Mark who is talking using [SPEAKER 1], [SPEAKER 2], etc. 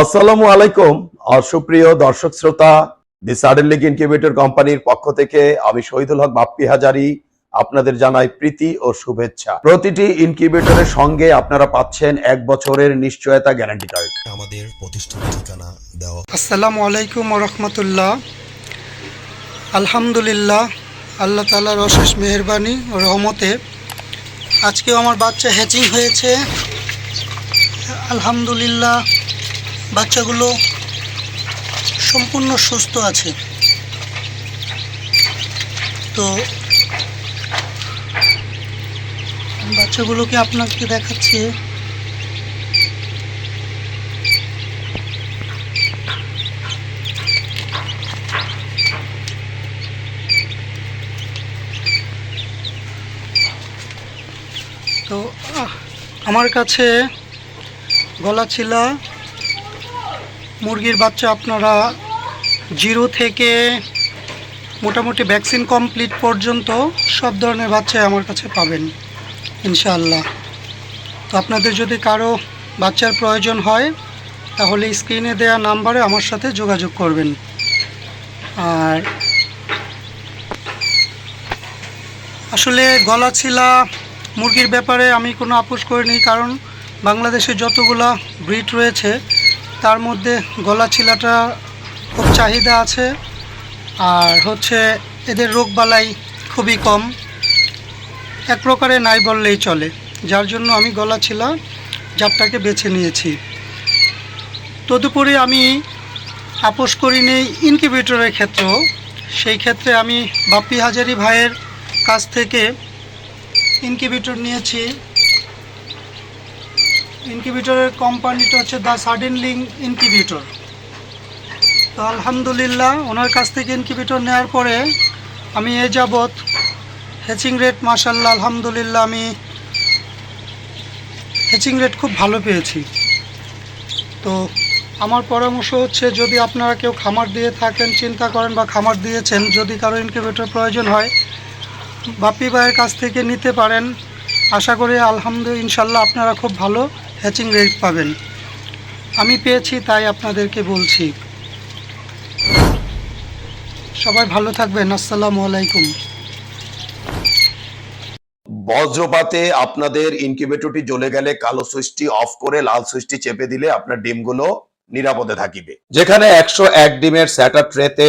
[SPEAKER 1] আসসালামু আলাইকুম সুপ্রিয় দর্শক শ্রোতা দি সাডেন লিগ ইনকিউবেটর কোম্পানির পক্ষ থেকে আমি শহীদুল হক বাপ্পি হাজারি আপনাদের জানাই প্রীতি ও শুভেচ্ছা। প্রতিটি ইনকিউবেটরের সঙ্গে আপনারা পাচ্ছেন এক বছরের নিশ্চয়তা গ্যারান্টি কার্ড
[SPEAKER 2] আমাদের প্রতিষ্ঠান ঠিকানা দেওয়া।
[SPEAKER 3] আসসালামু আলাইকুম রহমতুল্লাহ। আলহামদুলিল্লাহ আল্লাহ তালার অশেষ মেহরবানি ও রহমতে আজকেও আমার বাচ্চা হ্যাচিং হয়েছে। আলহামদুলিল্লাহ বাচ্চাগুলো সম্পূর্ণ সুস্থ আছে। তো বাচ্চাগুলোকে আপনাকে দেখাচ্ছি। তো আমার কাছে গলাছিলা মুরগির বাচ্চা আপনারা জিরো থেকে মোটামুটি ভ্যাকসিন কমপ্লিট পর্যন্ত সব ধরনের বাচ্চাই আমার কাছে পাবেন, ইনশাআল্লাহ। তো আপনাদের যদি কারও বাচ্চার প্রয়োজন হয়, তাহলে স্ক্রিনে দেওয়া নাম্বারে আমার সাথে যোগাযোগ করবেন। আর আসলে গলাছিলা মুরগির ব্যাপারে আমি কোনো আপোষ করিনি, কারণ বাংলাদেশে যতগুলা ব্রিড রয়েছে তার মধ্যে গলাছিলাটা খুব চাহিদা আছে। আর হচ্ছে এদের রোগবালাই খুবই কম। এক প্রকারে নাই বললেই চলে। যার জন্য আমি গলাছিলা জাতটাকে বেছে নিয়েছি। তদুপরি আমি আপোষ করি করিনি ইনকিউবেটরের ক্ষেত্রেও। সেই ক্ষেত্রে আমি বাপ্পি হাজারি ভাইয়ের কাছ থেকে ইনকিউবেটর নিয়েছি। ইনকিউবেটরের কোম্পানিটা হচ্ছে দ্য সাডেন লিং ইনকিউবেটর তো আলহামদুলিল্লাহ, ওনার কাছ থেকে ইনকিউবেটর নেওয়ার পরে আমি এ যাবৎ হ্যাচিং রেট মাসাল্লাহ আলহামদুলিল্লাহ, আমি হ্যাচিং রেট খুব ভালো পেয়েছি। তো আমার পরামর্শ হচ্ছে, যদি আপনারা কেউ খামার দিয়ে থাকেন, চিন্তা করেন বা খামার দিয়েছেন, যদি কারও ইনকিউবেটর প্রয়োজন হয়, বাপ্পি ভাইয়ের কাছ থেকে নিতে পারেন। আশা করি আলহামদুলিল্লাহ ইনশাল্লাহ আপনারা খুব ভালো হ্যাচিং রেট পাবেন। আমি পেয়েছি তাই আপনাদেরকে বলছি। সবাই ভালো থাকবেন আসসালামু আলাইকুম।
[SPEAKER 1] বজ্রপাতে আপনাদের ইনকিউবেটরটি জ্বলে গেলে কালো সুইচটি অফ করে লাল সুইচটি চেপে দিলে আপনার ডিমগুলো নিরাপদে থাকিবে। যেখানে একশো এক ডিমের স্যাটার ট্রেতে